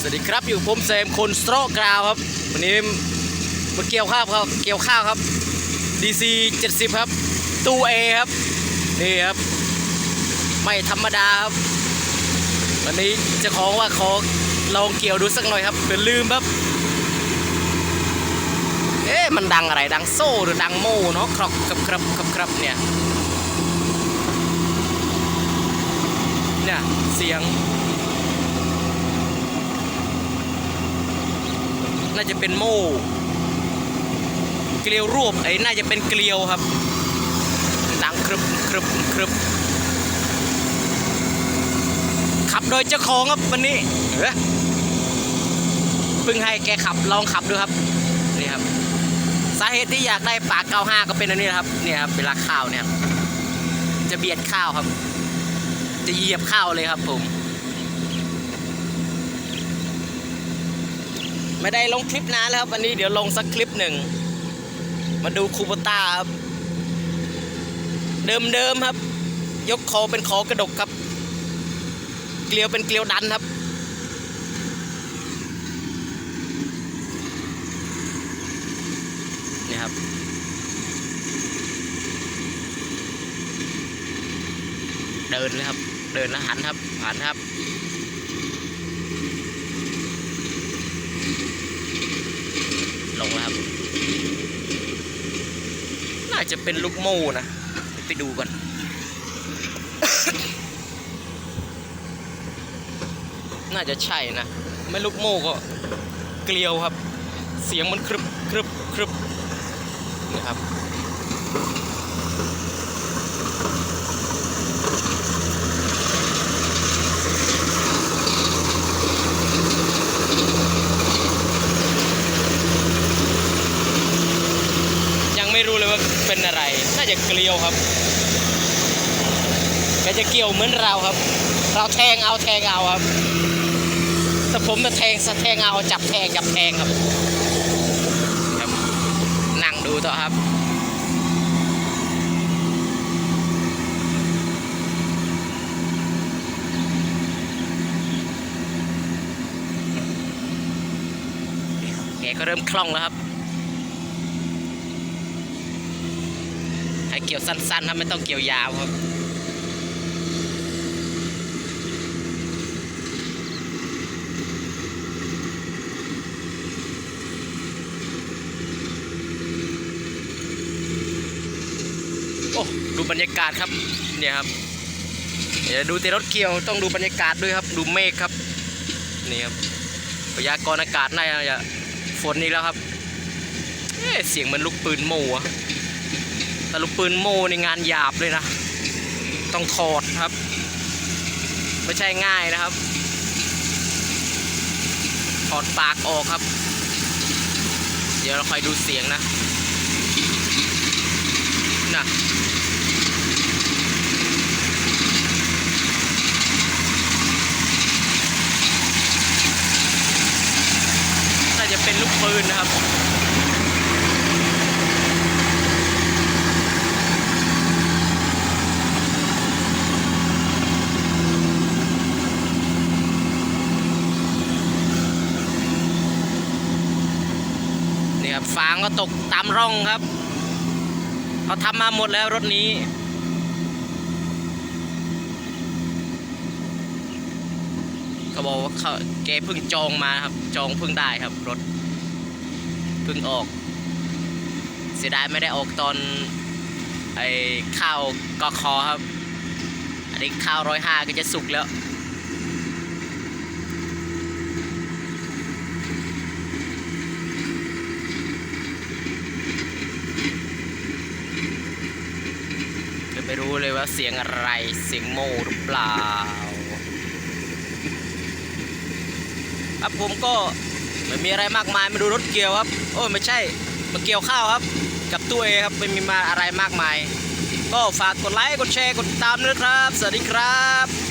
สวัสดีครับอยู่ผมเซมคนสโตรกราวครับ วันนี้มาเกี่ยวข้าวครับเกี่ยวข้าวครับ DC 70 ครับ ตู้ A ครับ นี่ครับ ไม่ธรรมดาครับ วันนี้จะขอว่าขอลองเกี่ยวดูสักหน่อยครับเผื่อลืมครับ เอ๊ะมันดังอะไรดังโซ่หรือดังโม่เนาะครอกครับครับครับครับเนี่ยเนี่ยเสียง น่าจะเป็นโม่เกลียวรวบไอ้น่าจะเป็นเกลียวครับดังครึบครึบครึบขับโดยเจ้าของครับวันนี้เอ้เพิ่งให้แกขับลองขับดูครับนี่ครับ สาเหตุที่อยากได้ปาก95 ก็เป็นอันนี้นะครับเนี่ยครับเวลาข้าวเนี่ยจะเบียดข้าวครับ จะเหยียบข้าวเลยครับผม ไม่ได้ลงคลิปนานแล้วครับ วันนี้เดี๋ยวลงสักคลิปหนึ่ง มาดูคูโบต้าครับ เดิมๆครับ ยกคอเป็นคอกระดกครับ เกลียวเป็นเกลียวดันครับนี่ครับเดินเลยครับ เดินแล้วหันครับหันครับ ลงแล้วครับ น่าจะเป็นลูกโม่นะ ไปดูก่อน น่าจะใช่นะ ไม่ลูกโม่ก็เกลียวครับ เสียงมันครึบครึบครึบนะครับ ไม่รู้เลยว่าเป็นอะไร น่าจะเกลียวครับแกจะเกี่ยวเหมือนเราครับ เราแทงเอาแทงเอาครับ แต่ผมจะแทงสะแทงเอาจับแทงจับแทงครับครับ นั่งดูต่อครับแกก็เริ่มคล่องแล้วครับ ให้ เกี่ยวสั้นๆครับไม่ต้องเกี่ยวยาวครับโอ้ดูบรรยากาศครับเนี่ยครับเดี๋ยวดูแต่รถเกี่ยวต้องดูบรรยากาศด้วยครับ ดูเมฆครับนี่ครับพยากรณ์อากาศน่าจะฝนอีกแล้วครับเเสียงเหมันลูกปืนโม่อะ แต่ลูกปืนโม่ในงานหยาบเลยนะ ต้องถอดครับ ไม่ใช่ง่ายนะครับ ถอดปากออกครับ เดี๋ยวเราคอยดูเสียงนะน่ะน่าจะเป็นลูกปืนนะครับ นี่ครับฟางก็ตกตามร่องครับเขาทำมาหมดแล้วรถนี้ เขาบอกว่าเขาแกเพิ่งจองมาครับ จองเพิ่งได้ครับรถเพิ่งออก เสียดายไม่ได้ออกตอนไอ้ข้าวกอคอครับ อันนี้ข้าวร้อยห้าก็จะสุกแล้ว จะไม่ รู้เลยว่าเสียงอะไร เสียงโมหรือเปล่า ครับผมก็ไม่มีอะไรมากมายมาดูรถเกี่ยวครับ โอ้ยไม่ใช่ มาเกี่ยวข้าวครับ กับตัวเองครับไม่มีมาอะไรมากมาย ก็ฝากกดไลค์ กดแชร์ กดติดตามด้วยครับ สวัสดีครับ